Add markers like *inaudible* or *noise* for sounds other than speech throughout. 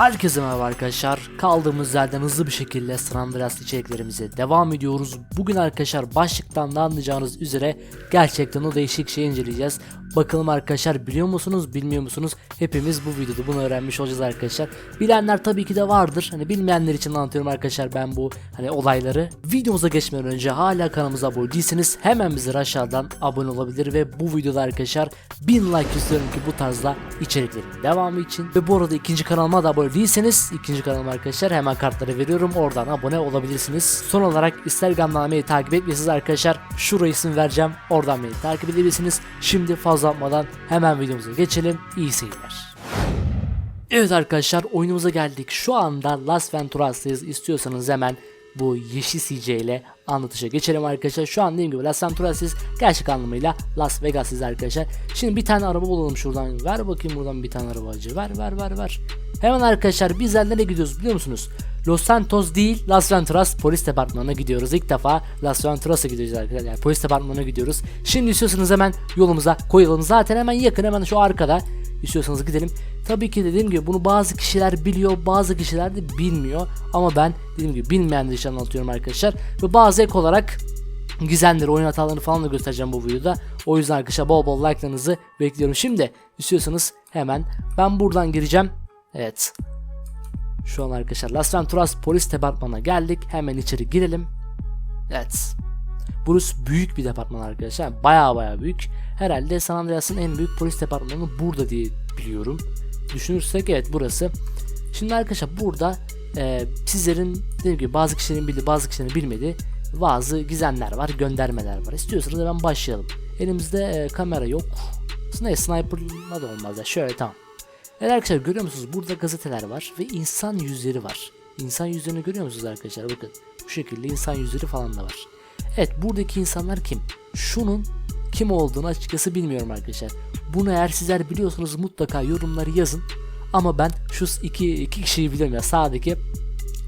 Herkese merhaba arkadaşlar. Kaldığımız yerden hızlı bir şekilde San Andreas içeriklerimize devam ediyoruz. Bugün arkadaşlar başlıktan da anlayacağınız üzere gerçekten o değişik şeyi inceleyeceğiz. Bakalım arkadaşlar biliyor musunuz bilmiyor musunuz? Hepimiz bu videoda bunu öğrenmiş olacağız arkadaşlar. Bilenler tabii ki de vardır. Hani bilmeyenler için anlatıyorum arkadaşlar ben bu hani olayları. Videomuza geçmeden önce hala kanalımıza abone değilseniz hemen bizlere aşağıdan abone olabilir ve bu videoda arkadaşlar 1000 like istiyorum ki bu tarzda içeriklerin devamı için. Ve bu arada ikinci kanalıma da abone değilseniz ikinci kanalıma arkadaşlar hemen kartları veriyorum oradan abone olabilirsiniz. Son olarak Instagram'dan beni takip etmiyorsanız arkadaşlar şuraya isim vereceğim oradan beni takip edebilirsiniz. Şimdi fazla atmadan hemen videomuza geçelim. İyi seyirler. Evet arkadaşlar oyunumuza geldik. Şu anda Las Venturas'tayız. İstiyorsanız hemen bu yeşil CJ ile anlatışa geçelim arkadaşlar. Şu an dediğim gibi Las Venturas'ız. Gerçek anlamıyla Las Vegas'ız arkadaşlar. Şimdi bir tane araba bulalım şuradan. Ver bakayım buradan bir tane arabacı. Ver ver ver ver. Hemen arkadaşlar bizler nereye gidiyoruz biliyor musunuz? Los Santos değil Las Venturas polis departmanına gidiyoruz. İlk defa Las Venturas'a gidiyoruz arkadaşlar. Yani polis departmanına gidiyoruz. Şimdi istiyorsanız hemen yolumuza koyalım. Zaten hemen yakın hemen şu arkada. İstiyorsanız gidelim. Tabii ki dediğim gibi bunu bazı kişiler biliyor, bazı kişiler de bilmiyor. Ama ben dediğim gibi bilmeyenler için anlatıyorum arkadaşlar. Ve bazı ek olarak gizemleri, oyun hatalarını falan da göstereceğim bu videoda. O yüzden arkadaşlar bol bol like'larınızı bekliyorum. Şimdi istiyorsanız hemen ben buradan gireceğim. Evet. Şu an arkadaşlar Las Venturas polis departmanına geldik. Hemen içeri girelim. Evet. Burası büyük bir departman arkadaşlar. Baya baya büyük. Herhalde San Andreas'ın en büyük polis departmanı burada diye biliyorum. Düşünürsek evet burası. Şimdi arkadaşlar burada e, sizlerin dediğim gibi bazı kişilerin bildiği bazı kişilerin bilmediği bazı gizemler var, göndermeler var. İstiyorsanız hemen başlayalım. Elimizde e, kamera yok. Aslında sniper'la da olmaz ya. Şöyle tamam. Evet arkadaşlar görüyor musunuz? Burada gazeteler var ve insan yüzleri var. İnsan yüzlerini görüyor musunuz arkadaşlar? Bakın bu şekilde insan yüzleri falan da var. Evet buradaki insanlar kim? Şunun kim olduğunu açıkçası bilmiyorum arkadaşlar. Bunu eğer sizler biliyorsanız mutlaka yorumları yazın. Ama ben şu iki, iki kişiyi biliyorum ya sağdaki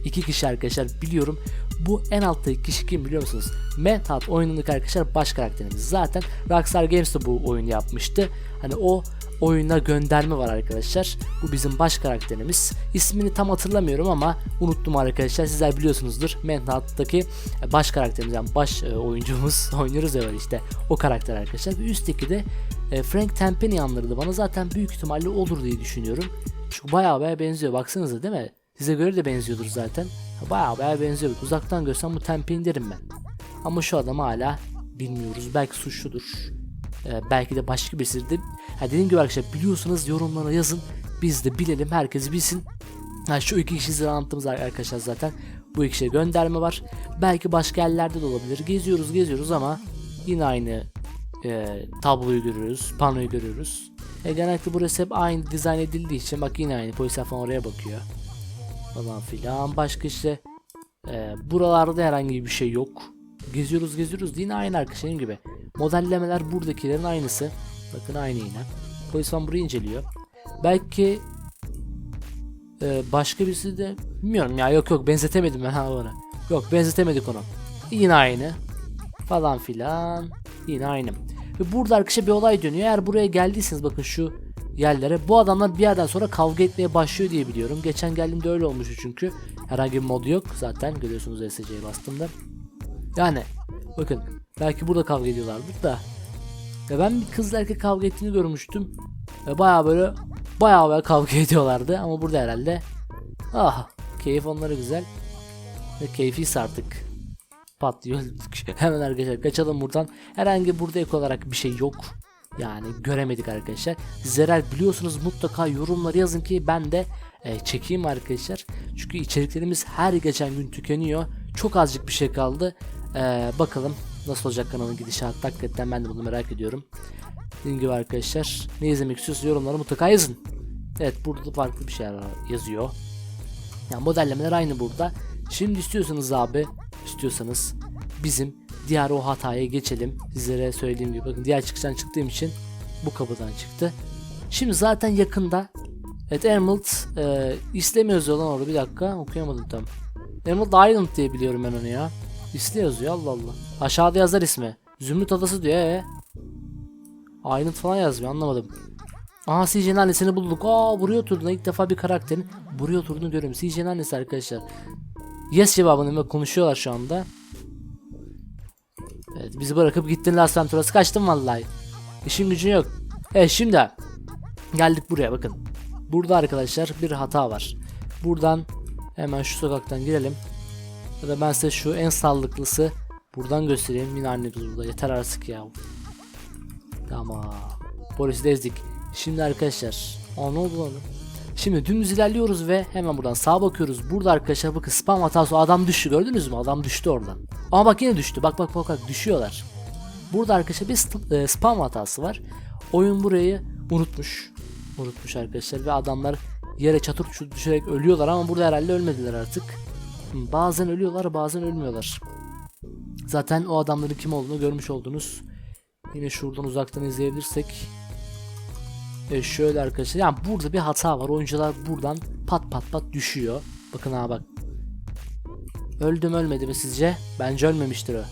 iki kişi arkadaşlar biliyorum. Bu en alttaki kişi kim biliyor musunuz? Manhunt oyunundaki arkadaşlar baş karakterimiz. Zaten Rockstar Games de bu oyunu yapmıştı. Hani o oyuna gönderme var arkadaşlar. Bu bizim baş karakterimiz. İsmini tam hatırlamıyorum ama unuttum arkadaşlar. Sizler biliyorsunuzdur. Manhunt'taki baş karakterimiz yani baş e, oyuncumuz *laughs* oynuyoruz ya işte o karakter arkadaşlar. Ve üstteki de e, Frank Tempeni andırdı bana. Zaten büyük ihtimalle olur diye düşünüyorum. Çünkü bayağı bayağı benziyor. Baksanıza değil mi? Size göre de benziyordur zaten. Bayağı bayağı benziyor. Uzaktan görsem bu Tempeni derim ben. Ama şu adam hala bilmiyoruz. Belki suçludur. Ee, belki de başka birisidir. Ha, dediğim gibi arkadaşlar biliyorsanız yorumlara yazın. Biz de bilelim. Herkes bilsin. Ha, şu iki kişi size anlattığımız arkadaşlar zaten. Bu iki kişiye gönderme var. Belki başka yerlerde de olabilir. Geziyoruz geziyoruz ama yine aynı e, tabloyu görüyoruz. Panoyu görüyoruz. E, genellikle burası hep aynı dizayn edildiği için bak yine aynı polisler falan oraya bakıyor. Falan filan. Başka işte e, buralarda herhangi bir şey yok. Geziyoruz geziyoruz yine aynı arkadaşlar dediğim gibi. Modellemeler buradakilerin aynısı. Bakın aynı yine. Polis burayı inceliyor. Belki e, başka birisi de bilmiyorum ya yok yok benzetemedim ben ha ona. Yok benzetemedik onu. Yine aynı. Falan filan. Yine aynı. Ve burada arkadaşlar bir olay dönüyor. Eğer buraya geldiyseniz bakın şu yerlere bu adamlar bir yerden sonra kavga etmeye başlıyor diye biliyorum. Geçen geldiğimde öyle olmuştu çünkü. Herhangi bir mod yok zaten görüyorsunuz SC'ye bastığımda. Yani bakın belki burada kavga ediyorlardır da. Ya ben bir kızla erkek kavga ettiğini görmüştüm. Ve baya böyle baya baya kavga *laughs* ediyorlardı ama burada herhalde ah keyif onları güzel ve keyfiyse artık patlıyor. *laughs* Hemen arkadaşlar kaçalım buradan. Herhangi burada ek olarak bir şey yok. Yani göremedik arkadaşlar. Sizler biliyorsunuz mutlaka yorumları yazın ki ben de e, çekeyim arkadaşlar. Çünkü içeriklerimiz her geçen gün tükeniyor. Çok azıcık bir şey kaldı. E, bakalım nasıl olacak kanalın gidişatı. Hakikaten ben de bunu merak ediyorum. Dediğim gibi arkadaşlar ne izlemek istiyorsanız yorumlara mutlaka yazın. Evet burada da farklı bir şeyler yazıyor. Yani modellemeler aynı burada. Şimdi istiyorsanız abi istiyorsanız bizim diğer o hataya geçelim. Sizlere söylediğim gibi bakın diğer çıkıştan çıktığım için bu kapıdan çıktı. Şimdi zaten yakında Evet Emerald e, İslam yazıyor lan orada bir dakika okuyamadım tam. Emerald Island diye biliyorum ben onu ya. İsli yazıyor Allah Allah. Aşağıda yazar ismi. Zümrüt adası diyor ee. Island falan yazmıyor anlamadım. Aha CJ'nin annesini bulduk. Aa buraya oturduğunda ilk defa bir karakterin buraya oturduğunu görüyorum. CJ'nin annesi arkadaşlar. Yes cevabını konuşuyorlar şu anda. Evet bizi bırakıp gittin Last Time Turası kaçtın vallahi. İşin gücün yok. Evet şimdi geldik buraya bakın. Burada arkadaşlar bir hata var. Buradan hemen şu sokaktan girelim. Ya da ben size şu en sağlıklısı buradan göstereyim. Yine annemiz burada. Yeter artık ya. Tamam. Polisi de ezdik. Şimdi arkadaşlar. Aa ne oldu lan? Şimdi dümdüz ilerliyoruz ve hemen buradan sağa bakıyoruz. Burada arkadaşlar bakın spam hatası adam düştü gördünüz mü? Adam düştü oradan. Ama bak yine düştü. Bak bak bak bak düşüyorlar. Burada arkadaşlar bir e, spam hatası var. Oyun burayı unutmuş. Unutmuş arkadaşlar ve adamlar yere çatır düşerek ölüyorlar ama burada herhalde ölmediler artık. Bazen ölüyorlar bazen ölmüyorlar. Zaten o adamların kim olduğunu görmüş oldunuz. Yine şuradan uzaktan izleyebilirsek. E şöyle arkadaşlar. Yani burada bir hata var. Oyuncular buradan pat pat pat düşüyor. Bakın ha bak. Öldü mü ölmedi mi sizce? Bence ölmemiştir o.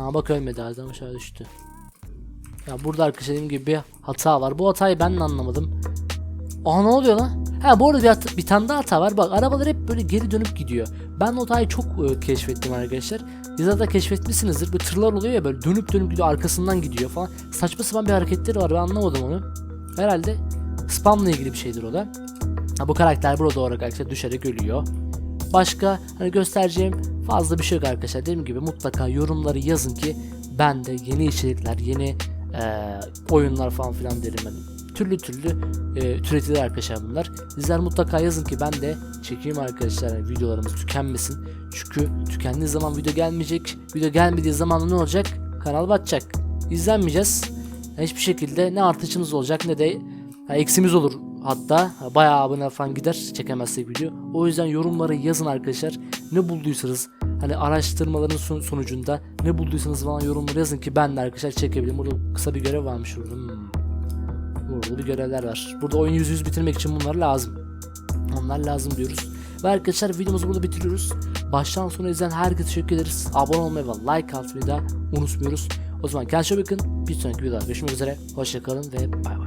Ha bak ölmedi adam aşağı düştü. Ya burada arkadaşlar dediğim gibi bir hata var. Bu hatayı ben de anlamadım. Aa ne oluyor lan? Ha bu arada bir, bir tane daha hata var. Bak arabalar hep böyle geri dönüp gidiyor. Ben o hatayı çok e, keşfettim arkadaşlar. Siz de keşfetmişsinizdir. Bu tırlar oluyor ya böyle dönüp dönüp gidiyor arkasından gidiyor falan. Saçma sapan bir hareketleri var ben anlamadım onu. Herhalde spamla ilgili bir şeydir o da. Ha, bu karakter burada olarak arkadaşlar düşerek ölüyor. Başka hani göstereceğim fazla bir şey yok arkadaşlar. Dediğim gibi mutlaka yorumları yazın ki ben de yeni içerikler, yeni eee, oyunlar falan filan derim ben. Türlü türlü eee türetilir arkadaşlar bunlar. Sizler mutlaka yazın ki ben de çekeyim arkadaşlar yani videolarımız tükenmesin. Çünkü tükendiği zaman video gelmeyecek. Video gelmediği zaman ne olacak? Kanal batacak. İzlenmeyeceğiz. Yani hiçbir şekilde ne artışımız olacak ne de ya eksimiz olur hatta bayağı abone falan gider çekemezsek video. O yüzden yorumları yazın arkadaşlar. Ne bulduysanız hani araştırmaların son- sonucunda ne bulduysanız falan yorumları yazın ki ben de arkadaşlar çekebilirim. Burada kısa bir görev varmış burada. Hmm. Burada bir görevler var. Burada oyun yüz yüz bitirmek için bunlar lazım. Onlar lazım diyoruz. Ve arkadaşlar videomuzu burada bitiriyoruz. Baştan sona izleyen herkese teşekkür ederiz. Abone olmayı ve like atmayı da unutmuyoruz. O zaman kendinize bakın. Bir sonraki videoda görüşmek üzere. Hoşçakalın ve bay bay.